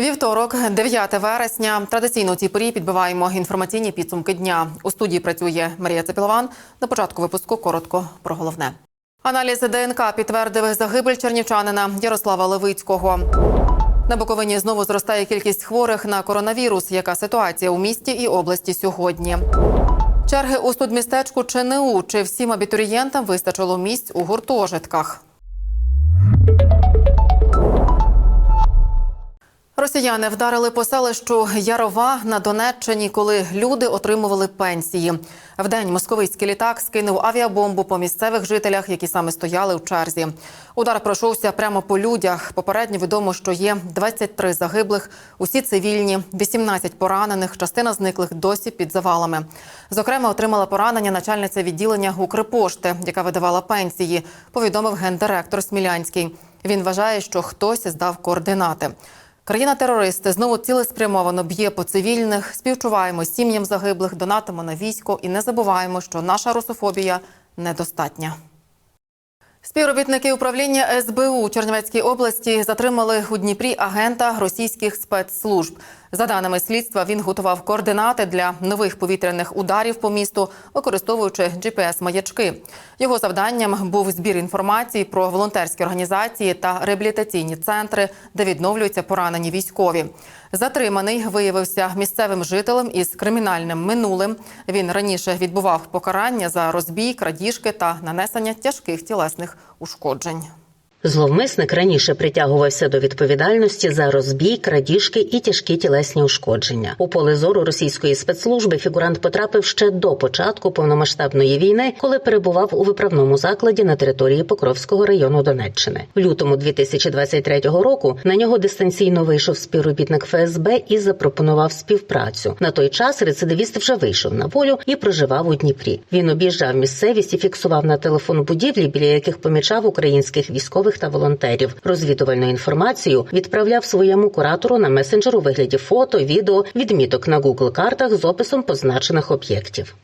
Вівторок, 9 вересня. Традиційно у цій порі підбиваємо інформаційні підсумки дня. У студії працює Марія Цепілован. На початку випуску коротко про головне. Аналіз ДНК підтвердив загибель чернівчанина Ярослава Левицького. На Буковині знову зростає кількість хворих на коронавірус. Яка ситуація у місті і області сьогодні? Черги у студмістечку ЧНУ. Чи всім абітурієнтам вистачило місць у гуртожитках? Росіяни вдарили по селищу Ярова на Донеччині, коли люди отримували пенсії. Вдень московицький літак скинув авіабомбу по місцевих жителях, які саме стояли у черзі. Удар пройшовся прямо по людях. Попередньо відомо, що є 23 загиблих, усі цивільні, 18 поранених. Частина зниклих досі під завалами. Зокрема, отримала поранення начальниця відділення Укрпошти, яка видавала пенсії. Повідомив гендиректор Смілянський. Він вважає, що хтось здав координати. Країна-терорист знову цілеспрямовано б'є по цивільних. Співчуваємо сім'ям загиблих, донатимо на військо і не забуваємо, що наша русофобія недостатня. Співробітники управління СБУ Чернівецькій області затримали у Дніпрі агента російських спецслужб. За даними слідства, він готував координати для нових повітряних ударів по місту, використовуючи GPS-маячки. Його завданням був збір інформації про волонтерські організації та реабілітаційні центри, де відновлюються поранені військові. Затриманий виявився місцевим жителем із кримінальним минулим. Він раніше відбував покарання за розбій, крадіжки та нанесення тяжких тілесних ушкоджень. Зловмисник раніше притягувався до відповідальності за розбій, крадіжки і тяжкі тілесні ушкодження. У поле зору російської спецслужби фігурант потрапив ще до початку повномасштабної війни, коли перебував у виправному закладі на території Покровського району Донеччини. В лютому 2023 року на нього дистанційно вийшов співробітник ФСБ і запропонував співпрацю. На той час рецидивіст вже вийшов на волю і проживав у Дніпрі. Він об'їжджав місцевість і фіксував на телефон будівлі, біля яких помічав українських військових та волонтерів. Розвідувальну інформацію відправляв своєму куратору на месенджер у вигляді фото, відео, відміток на Google картах з описом позначених об'єктів.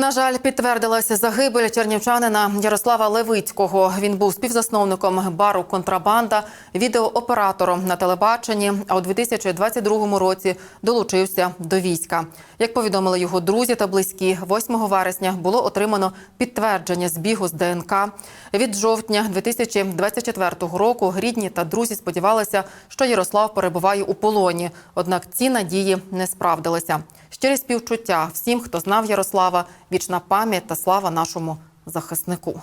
На жаль, підтвердилася загибель чернівчанина Ярослава Левицького. Він був співзасновником бару Контрабанда, відеооператором на телебаченні. А у 2022 році долучився до війська. Як повідомили його друзі та близькі, 8 вересня було отримано підтвердження збігу з ДНК. Від жовтня 2024 року рідні та друзі сподівалися, що Ярослав перебуває у полоні. Однак ці надії не справдилися. Щирі співчуття всім, хто знав Ярослава, вічна пам'ять та слава нашому захиснику.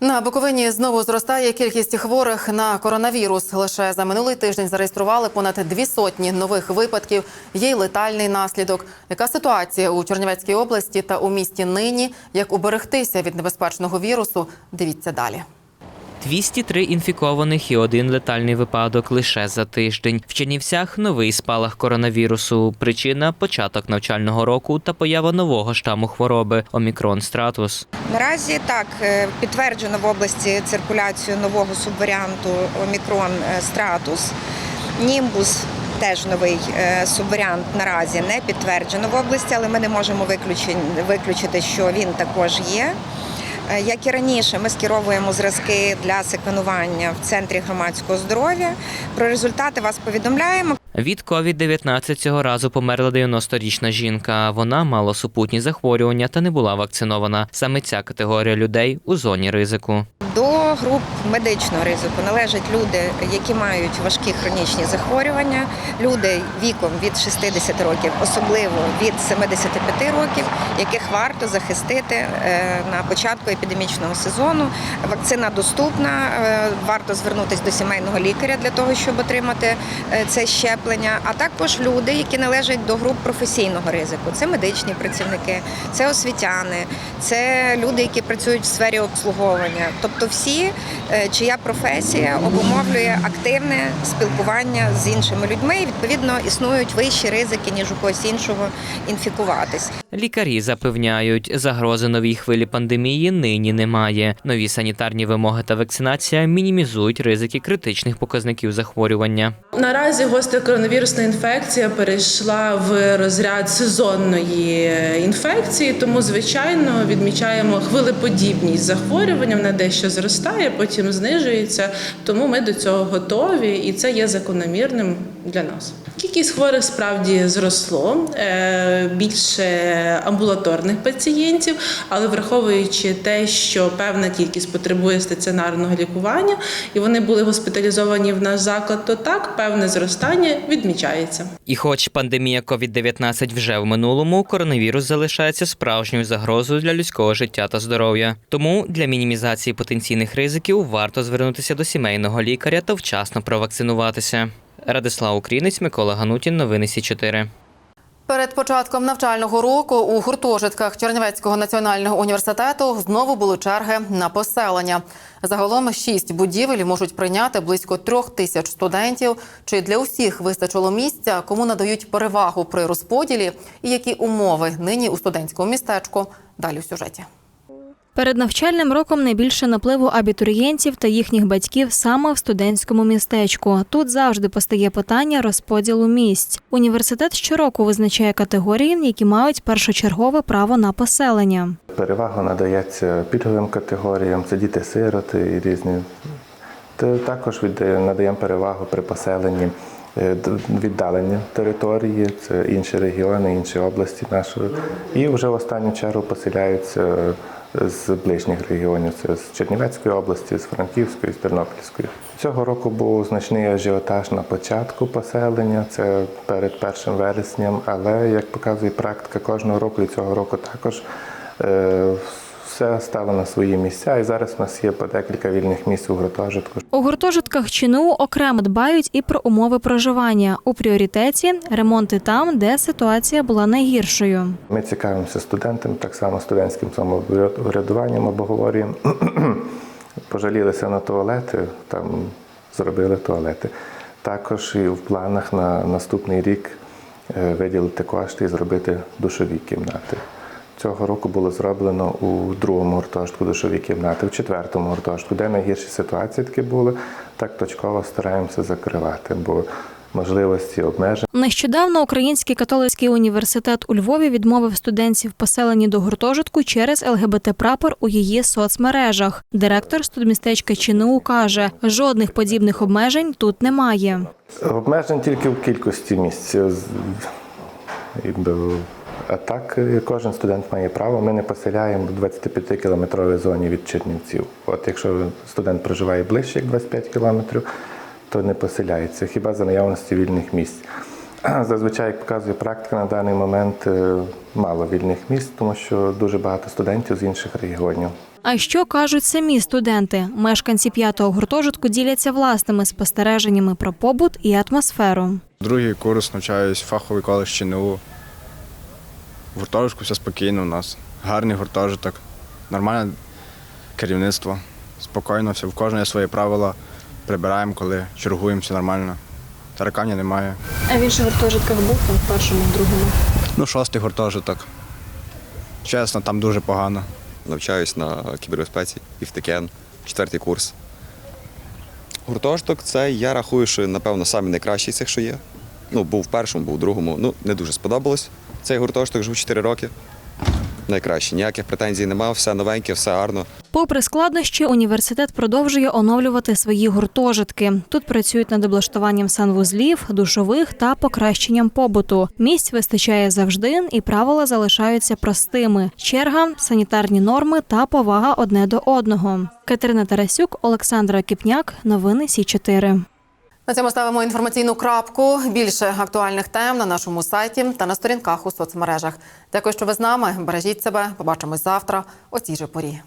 На Буковині знову зростає кількість хворих на коронавірус. Лише за минулий тиждень зареєстрували понад дві сотні нових випадків. Є й летальний наслідок. Яка ситуація у Чернівецькій області та у місті нині? Як уберегтися від небезпечного вірусу? Дивіться далі. 203 інфікованих і один летальний випадок лише за тиждень. В Чернівцях новий спалах коронавірусу. Причина початок навчального року та поява нового штаму хвороби Омікрон Стратус. Наразі так е, підтверджено в області циркуляцію нового субваріанту Омікрон е, Стратус. Німбус теж новий е, субваріант наразі не підтверджено в області, але ми не можемо виключити, що він також є. Е, Як і раніше, ми скеровуємо зразки для секвенування в центрі громадського здоров'я. Про результати вас повідомляємо. Від COVID-19 цього разу померла 90-річна жінка. Вона мала супутні захворювання та не була вакцинована. Саме ця категорія людей у зоні ризику. До груп медичного ризику належать люди, які мають важкі хронічні захворювання, люди віком від 60 років, особливо від 75 років, яких варто захистити е, на початку епідемічного сезону. Вакцина доступна, е, варто звернутися до сімейного лікаря для того, щоб отримати е, це щеплення. А також люди, які належать до груп професійного ризику. Це медичні працівники, це освітяни, це люди, які працюють в сфері обслуговування. Тобто всі, е, чия професія обумовлює активне спілкування з іншими людьми, і відповідно існують вищі ризики, ніж у когось іншого інфікуватись. Лікарі запевняють, загрози новій хвилі пандемії нині немає. Нові санітарні вимоги та вакцинація мінімізують ризики критичних показників захворювання. Наразі гостра коронавірусна інфекція перейшла в розряд сезонної інфекції, тому звичайно відмічаємо хвилеподібність захворювання, вона дещо зростає. Зростає, потім знижується. Тому ми до цього готові, і це є закономірним для нас. Кількість хворих справді зросло е, більше амбулаторних пацієнтів, але враховуючи те, що певна кількість потребує стаціонарного лікування, і вони були госпіталізовані в наш заклад, то так певне зростання відмічається. І хоч пандемія COVID-19 вже в минулому, коронавірус залишається справжньою загрозою для людського життя та здоров'я. Тому для мінімізації потенційних ризиків варто звернутися до сімейного лікаря та вчасно провакцинуватися. Радислав Українець, Микола Ганутін, новини Сі 4 Перед початком навчального року у гуртожитках Чернівецького національного університету знову були черги на поселення. Загалом шість будівель можуть прийняти близько трьох тисяч студентів. Чи для усіх вистачило місця, кому надають перевагу при розподілі, і які умови нині у студентському містечку? Далі у сюжеті. Перед навчальним роком найбільше напливу абітурієнтів та їхніх батьків саме в студентському містечку. Тут завжди постає питання розподілу місць. Університет щороку визначає категорії, які мають першочергове право на поселення. Перевага надається пільговим категоріям, це діти-сироти і різні. Та Також віддає- надаємо перевагу при поселенні е, віддалення території, це інші регіони, інші області нашої. І вже в останню чергу поселяються е, з ближніх регіонів, це з Чернівецької області, з Франківської, з Тернопільської. Цього року був значний ажіотаж на початку поселення, це перед 1 вересням, але як показує практика кожного року і цього року також. е, Все стало на свої місця, і зараз у нас є по декілька вільних місць у гуртожитку. У гуртожитках ЧНУ окремо дбають і про умови проживання. У пріоритеті ремонти там, де ситуація була найгіршою. Ми цікавимося студентами, так само студентським самоврядуванням обговорюємо. Пожалілися на туалети, там зробили туалети. Також і в планах на наступний рік е, виділити кошти і зробити душові кімнати. Цього року було зроблено у другому гуртожитку душові кімнати, в четвертому гуртожитку, де найгірші ситуації такі були, так точково стараємося закривати, бо можливості обмежені. Нещодавно Український католицький університет у Львові відмовив студентів поселені до гуртожитку через ЛГБТ-прапор у її соцмережах. Директор студмістечка ЧНУ каже, жодних подібних обмежень тут немає. Обмежень тільки в кількості місць. А так е, кожен студент має право. Ми не поселяємо в 25-кілометровій зоні від Чернівців. От якщо студент проживає ближче, як 25 кілометрів, то не поселяється, хіба за наявності вільних місць. Зазвичай, як показує практика, на даний момент е, мало вільних місць, тому що дуже багато студентів з інших регіонів. А що кажуть самі студенти? Мешканці п'ятого гуртожитку діляться власними спостереженнями про побут і атмосферу. Другий курс навчаюсь в фаховий коледж ЧНУ. В гуртожитку все спокійно у нас. Гарний гуртожиток, нормальне керівництво. Спокійно, все. В кожного є свої правила. Прибираємо, коли чергуємо, все нормально. Таракання немає. А в інших гуртожитках був там в першому, в другому. Ну, шостий гуртожиток. Чесно, там дуже погано. навчаюсь на кібербезпеці і в четвертий курс. Гуртожиток це я рахую, що напевно самий найкращий з цих, що є. Ну, був в першому, був в другому. Ну, не дуже сподобалось. Цей гуртожиток живу 4 роки. Найкраще. Ніяких претензій немає, все новеньке, все гарно. Попри складнощі, університет продовжує оновлювати свої гуртожитки. Тут працюють над облаштуванням санвузлів, душових та покращенням побуту. Місць вистачає завжди, і правила залишаються простими: черга, санітарні норми та повага одне до одного. Катерина Тарасюк, Олександра Кіпняк. Новини Сі 4 На цьому ставимо інформаційну крапку. Більше актуальних тем на нашому сайті та на сторінках у соцмережах. Дякую, що ви з нами. Бережіть себе. Побачимось завтра о цій же порі.